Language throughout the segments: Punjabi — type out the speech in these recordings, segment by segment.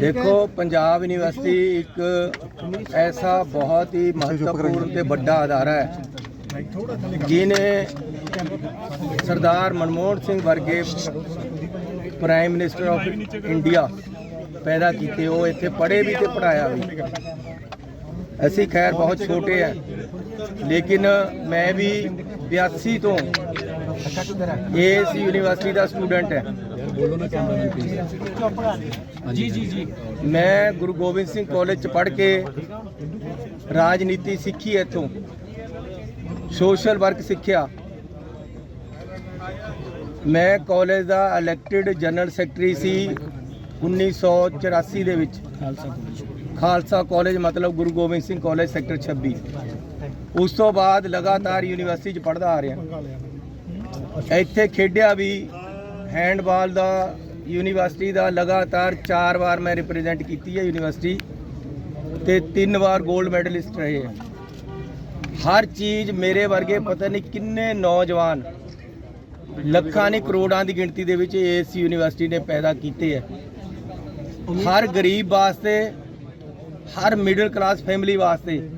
ਦੇਖੋ, ਪੰਜਾਬ ਯੂਨੀਵਰਸਿਟੀ ਇੱਕ ਐਸਾ ਬਹੁਤ ਹੀ ਮਹੱਤਵਪੂਰਨ ਤੇ ਵੱਡਾ ਅਦਾਰਾ ਹੈ ਜਿਨੇ ਸਰਦਾਰ ਮਨਮੋਹਨ ਸਿੰਘ ਵਰਗੇ ਪ੍ਰਾਈਮ ਮਿਨਿਸਟਰ ਆਫ ਇੰਡੀਆ ਪੈਦਾ ਕੀਤੇ, ਉਹ ਇੱਥੇ ਪੜ੍ਹੇ ਵੀ ਤੇ ਪੜਾਇਆ ਵੀ। ਅਸੀਂ ਖੈਰ ਬਹੁਤ ਛੋਟੇ ਆ, ਲੇਕਿਨ ਮੈਂ ਵੀ 82 ਤੋਂ ਇਸ ਯੂਨੀਵਰਸਿਟੀ ਦਾ ਸਟੂਡੈਂਟ ਹੈ। ਜੀ ਜੀ ਜੀ। ਮੈਂ ਗੁਰੂ ਗੋਬਿੰਦ ਸਿੰਘ ਕਾਲਜ ਚ ਪੜ੍ਹ ਕੇ ਰਾਜਨੀਤੀ ਸਿੱਖੀ ਇੱਥੋਂ। ਸੋਸ਼ਲ ਵਰਕ ਸਿੱਖਿਆ। ਮੈਂ ਕਾਲਜ ਦਾ ਇਲੈਕਟਿਡ ਜਨਰਲ ਸੈਕਟਰੀ ਸੀ 1984 ਦੇ ਵਿੱਚ। ਖਾਲਸਾ ਕਾਲਜ। ਮਤਲਬ ਗੁਰੂ ਗੋਬਿੰਦ ਸਿੰਘ ਕਾਲਜ ਸੈਕਟਰ 26 ਉਸ ਤੋਂ ਬਾਅਦ ਲਗਾਤਾਰ ਯੂਨੀਵਰਸਿਟੀ 'ਚ ਪੜ੍ਹਦਾ ਆ ਰਿਹਾ। ਇੱਥੇ ਖੇਡਿਆ ਵੀ ਹੈਂਡਬਾਲ ਦਾ ਯੂਨੀਵਰਸਿਟੀ ਦਾ ਲਗਾਤਾਰ 4 ਵਾਰ ਮੈਂ ਰਿਪਰੈਜ਼ੈਂਟ ਕੀਤੀ ਹੈ ਯੂਨੀਵਰਸਿਟੀ ਤੇ 3 ਵਾਰ 골ਡ ਮੈਡਲਿਸਟ ਰਹੇ ਹੈ। ਹਰ ਚੀਜ਼ ਮੇਰੇ ਵਰਗੇ ਪਤਾ ਨਹੀਂ ਕਿੰਨੇ ਨੌਜਵਾਨ ਲੱਖਾਂ ਨਹੀਂ ਕਰੋੜਾਂ ਦੀ ਗਿਣਤੀ ਦੇ ਵਿੱਚ ਇਸ ਯੂਨੀਵਰਸਿਟੀ ਨੇ ਪੈਦਾ ਕੀਤੇ ਹੈ। ਹਰ ਗਰੀਬ ਵਾਸਤੇ, ਹਰ ਮਿਡਲ ਕਲਾਸ ਫੈਮਿਲੀ ਵਾਸਤੇ,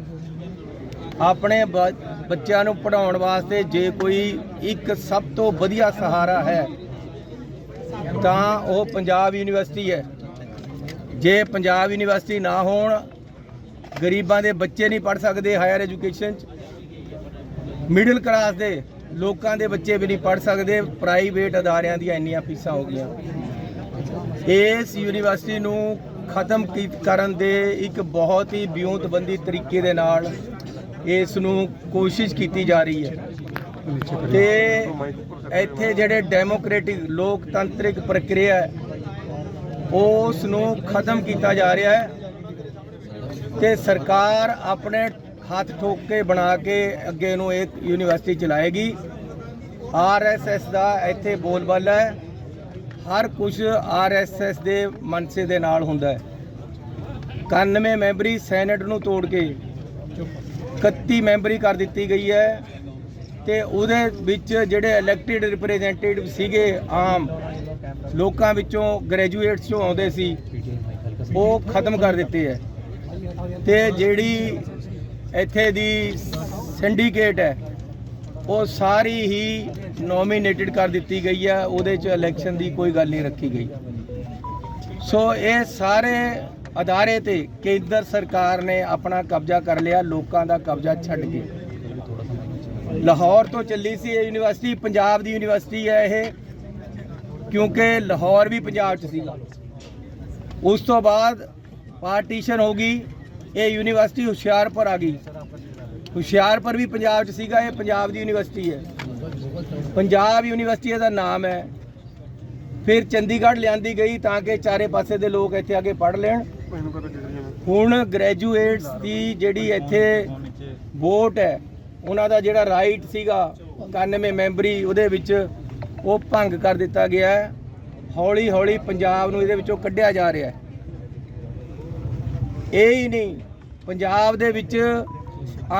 ਆਪਣੇ ਬ- ਬੱਚਿਆਂ ਨੂੰ ਪੜਾਉਣ ਵਾਸਤੇ ਜੇ ਕੋਈ ਇੱਕ ਸਭ ਤੋਂ ਵਧੀਆ ਸਹਾਰਾ ਹੈ ਤਾਂ ਉਹ ਪੰਜਾਬ ਯੂਨੀਵਰਸਿਟੀ ਹੈ। ਜੇ ਪੰਜਾਬ ਯੂਨੀਵਰਸਿਟੀ ਨਾ ਹੋਣ, ਗਰੀਬਾਂ ਦੇ ਬੱਚੇ ਨਹੀਂ ਪੜ ਸਕਦੇ ਹਾਇਰ ਐਜੂਕੇਸ਼ਨ ਚ। ਮਿਡਲ ਕਲਾਸ ਦੇ ਲੋਕਾਂ ਦੇ ਬੱਚੇ ਵੀ ਨਹੀਂ ਪੜ ਸਕਦੇ ਪ੍ਰਾਈਵੇਟ ਅਦਾਰਿਆਂ ਦੀਆਂ ਇੰਨੀਆਂ ਫੀਸਾਂ ਹੋ ਗਈਆਂ। ਇਸ ਯੂਨੀਵਰਸਿਟੀ ਨੂੰ ਖਤਮ ਕੀ- ਕਰਨ ਦੇ ਇੱਕ ਬਹੁਤ ਹੀ ਵਿਉਂਤਬੰਦੀ ਤਰੀਕੇ ਦੇ ਨਾਲ ਇਸ ਨੂੰ ਕੋਸ਼ਿਸ਼ ਕੀਤੀ ਜਾ ਰਹੀ ਹੈ। ਤੇ ਇੱਥੇ ਜਿਹੜੇ ਡੈਮੋਕ੍ਰੈਟਿਕ ਲੋਕਤੰਤਰਿਕ ਪ੍ਰਕਿਰਿਆ ਉਸ ਨੂੰ ਖਤਮ ਕੀਤਾ ਜਾ ਰਿਹਾ ਹੈ ਤੇ ਸਰਕਾਰ ਆਪਣੇ ਹੱਥ ਠੋਕ ਕੇ ਬਣਾ ਕੇ ਅੱਗੇ ਨੂੰ ਇੱਕ ਯੂਨੀਵਰਸਿਟੀ ਚਲਾਏਗੀ। ਆਰਐਸਐਸ ਦਾ ਇੱਥੇ ਬੋਲਬਾਲਾ ਹੈ। ਹਰ ਕੁਝ ਆਰਐਸਐਸ ਦੇ ਮਨਸੇ ਦੇ ਨਾਲ ਹੁੰਦਾ ਹੈ। 91 ਮੈਂਬਰੀ ਸੈਨੇਟ ਨੂੰ ਤੋੜ ਕੇ 31 ਮੈਂਬਰੀ ਕਰ ਦਿੱਤੀ ਗਈ ਹੈ। ਤੇ ਉਹਦੇ ਵਿੱਚ ਜਿਹੜੇ ਇਲੈਕਟਿਡ ਰਿਪਰੈਜ਼ੈਂਟੇਟਿਵ ਸੀਗੇ ਆਮ, ਲੋਕਾਂ ਵਿੱਚੋਂ ਗ੍ਰੈਜੂਏਟਸ ਚੋਂ ਆਉਂਦੇ ਸੀ, ਉਹ ਖਤਮ ਕਰ ਦਿੱਤੇ ਹੈ। ਤੇ ਜਿਹੜੀ ਇੱਥੇ ਦੀ ਸਿੰਡੀਕੇਟ ਹੈ, ਉਹ ਸਾਰੀ ਹੀ ਨੋਮੀਨੇਟਡ ਕਰ ਦਿੱਤੀ ਗਈ ਹੈ। ਉਹਦੇ 'ਚ ਇਲੈਕਸ਼ਨ ਦੀ ਕੋਈ ਗੱਲ ਨਹੀਂ ਰੱਖੀ ਗਈ। ਸੋ ਇਹ ਸਾਰੇ ਅਦਾਰੇ ਤੇ ਕੇਂਦਰ ਸਰਕਾਰ ਨੇ ਆਪਣਾ ਕਬਜ਼ਾ ਕਰ ਲਿਆ, ਲੋਕਾਂ ਦਾ ਕਬਜ਼ਾ ਛੱਡ ਕੇ। ਲਾਹੌਰ ਤੋਂ ਚੱਲੀ ਸੀ ਇਹ ਯੂਨੀਵਰਸਿਟੀ, ਪੰਜਾਬ ਦੀ ਯੂਨੀਵਰਸਿਟੀ ਹੈ ਇਹ, ਕਿਉਂਕਿ ਲਾਹੌਰ ਵੀ ਪੰਜਾਬ 'ਚ ਸੀਗਾ ਉਸ ਤੋਂ ਬਾਅਦ ਪਾਰਟੀਸ਼ਨ ਹੋ ਗਈ, ਇਹ ਯੂਨੀਵਰਸਿਟੀ ਹੁਸ਼ਿਆਰਪੁਰ ਆ ਗਈ। ਹੁਸ਼ਿਆਰਪੁਰ ਵੀ ਪੰਜਾਬ 'ਚ ਸੀਗਾ, ਇਹ ਪੰਜਾਬ ਦੀ ਯੂਨੀਵਰਸਿਟੀ ਹੈ। ਪੰਜਾਬ ਯੂਨੀਵਰਸਿਟੀ ਦਾ ਨਾਮ ਹੈ। ਫਿਰ ਚੰਡੀਗੜ੍ਹ ਲਿਆਂਦੀ ਗਈ ਤਾਂ ਕਿ ਚਾਰੇ ਪਾਸੇ ਦੇ ਲੋਕ ਇੱਥੇ ਆ ਕੇ ਪੜ੍ਹ ਲੈਣ। ਹੁਣ ਗ੍ਰੈਜੂਏਟਸ ਦੀ ਜਿਹੜੀ ਇੱਥੇ ਵੋਟ ਹੈ ਉਹਨਾਂ ਦਾ ਜਿਹੜਾ ਰਾਈਟ ਸੀਗਾ 91 ਮੈਂਬਰੀ, ਉਹਦੇ ਵਿੱਚ ਉਹ ਭੰਗ ਕਰ ਦਿੱਤਾ ਗਿਆ ਹੈ। ਹੌਲੀ ਹੌਲੀ ਪੰਜਾਬ ਨੂੰ ਇਹਦੇ ਵਿੱਚੋਂ ਕੱਢਿਆ ਜਾ ਰਿਹਾ ਹੈ। ਇਹ ਹੀ ਨਹੀਂ, ਪੰਜਾਬ ਦੇ ਵਿੱਚ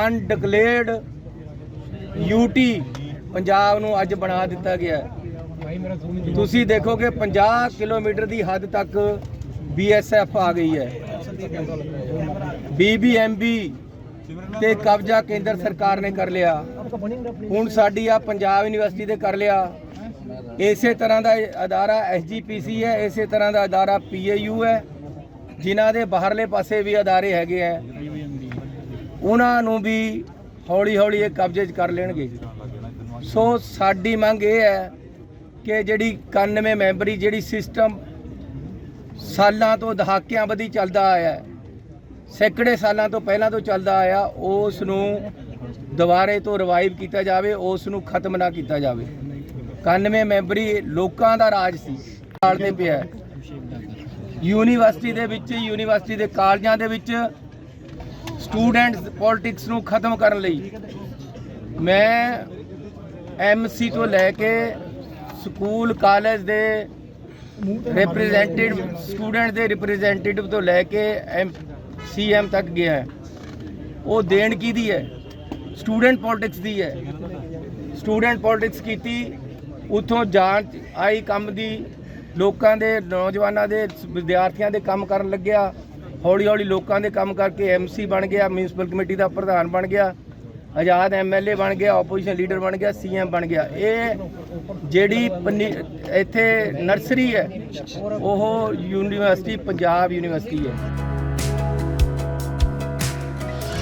ਅਨਡਿਕਲੇਅਰਡ ਯੂਟੀ ਪੰਜਾਬ ਨੂੰ ਅੱਜ ਬਣਾ ਦਿੱਤਾ ਗਿਆ ਹੈ। ਭਾਈ ਮੇਰਾ ਜ਼ੂਮ ਤੁਸੀਂ ਦੇਖੋਗੇ 50 ਕਿਲੋਮੀਟਰ ਦੀ ਹੱਦ ਤੱਕ ਬੀਐਸਐਫ ਆ ਗਈ ਹੈ। ਬੀਬੀਐਮਬੀ ਤੇ ਕਬਜ਼ਾ ਕੇਂਦਰ ਸਰਕਾਰ ਨੇ ਕਰ ਲਿਆ। ਹੁਣ ਸਾਡੀ ਆ ਪੰਜਾਬ ਯੂਨੀਵਰਸਿਟੀ ਦੇ ਕਰ ਲਿਆ। ਇਸੇ ਤਰ੍ਹਾਂ ਦਾ ਇਹ ਅਦਾਰਾ ਐਸਜੀਪੀਸੀ ਹੈ, ਇਸੇ ਤਰ੍ਹਾਂ ਦਾ ਅਦਾਰਾ ਪੀਏਯੂ ਹੈ, ਜਿਨ੍ਹਾਂ ਦੇ ਬਾਹਰਲੇ ਪਾਸੇ ਵੀ ਅਦਾਰੇ ਹੈਗੇ ਆ ਉਹਨਾਂ ਨੂੰ ਵੀ ਹੌਲੀ ਹੌਲੀ ਇਹ ਕਬਜ਼ੇ 'ਚ ਕਰ ਲੈਣਗੇ ਸੋ ਸਾਡੀ ਮੰਗ ਇਹ ਹੈ ਕਿ ਜਿਹੜੀ 91 ਮੈਂਬਰੀ, ਜਿਹੜੀ ਸਿਸਟਮ ਸਾਲਾਂ ਤੋਂ ਦਹਾਕਿਆਂ ਵਧੀ ਚੱਲਦਾ ਆਇਆ ਹੈ ਸੈਂਕੜੇ ਸਾਲਾਂ ਤੋਂ ਪਹਿਲਾਂ ਤੋਂ ਚੱਲਦਾ ਆਇਆ, ਉਸ ਨੂੰ ਦੁਬਾਰੇ ਤੋਂ ਰਿਵਾਈਵ ਕੀਤਾ ਜਾਵੇ, ਉਸ ਨੂੰ ਖਤਮ ਨਾ ਕੀਤਾ ਜਾਵੇ। 91 ਮੈਂਬਰੀ ਲੋਕਾਂ ਦਾ ਰਾਜ ਸੀ ਤੇ ਪਿਆ। ਯੂਨੀਵਰਸਿਟੀ ਦੇ ਵਿੱਚ, ਯੂਨੀਵਰਸਿਟੀ ਦੇ ਕਾਲਜਾਂ ਦੇ ਵਿੱਚ ਸਟੂਡੈਂਟਸ ਪੋਲਿਟਿਕਸ ਨੂੰ ਖਤਮ ਕਰਨ ਲਈ ਮੈਂ ਐਮਸੀ ਤੋਂ ਲੈ ਕੇ ਸਕੂਲ, ਕਾਲਜ ਦੇ ਰਿਪਰੈਜ਼ੈਂਟੇਟਿਵ ਸਟੂਡੈਂਟ ਦੇ ਰਿਪਰੈਜ਼ੈਂਟੇਟਿਵ ਤੋਂ ਲੈ ਕੇ ਸੀਐਮ ਤੱਕ ਗਿਆ ਹੈ। ਉਹ ਦੇਣ ਦੀ ਹੈ? ਸਟੂਡੈਂਟ ਪੋਲਿਟਿਕਸ ਦੀ ਹੈ। ਸਟੂਡੈਂਟ ਪੋਲਿਟਿਕਸ ਕੀਤੀ, ਉਥੋਂ ਜਾਂਚ ਆਈ ਕੰਮ ਦੀ, ਲੋਕਾਂ ਦੇ, ਨੌਜਵਾਨਾਂ ਦੇ, ਵਿਦਿਆਰਥੀਆਂ ਦੇ ਕੰਮ ਕਰਨ ਲੱਗਿਆ। ਹੌਲੀ ਹੌਲੀ ਲੋਕਾਂ ਦੇ ਕੰਮ ਕਰਕੇ ਐਮਸੀ ਬਣ ਗਿਆ ਮਿਊਨਿਸਪਲ ਕਮੇਟੀ ਦਾ ਪ੍ਰਧਾਨ ਬਣ ਗਿਆ, ਆਜ਼ਾਦ ਐਮਐਲਏ ਬਣ ਗਿਆ ਆਪੋਜੀਸ਼ਨ ਲੀਡਰ ਬਣ ਗਿਆ ਸੀਐਮ ਬਣ ਗਿਆ। ਇਹ ਜਿਹੜੀ ਇੱਥੇ ਨਰਸਰੀ ਹੈ, ਉਹ ਯੂਨੀਵਰਸਿਟੀ, ਪੰਜਾਬ ਯੂਨੀਵਰਸਿਟੀ ਹੈ।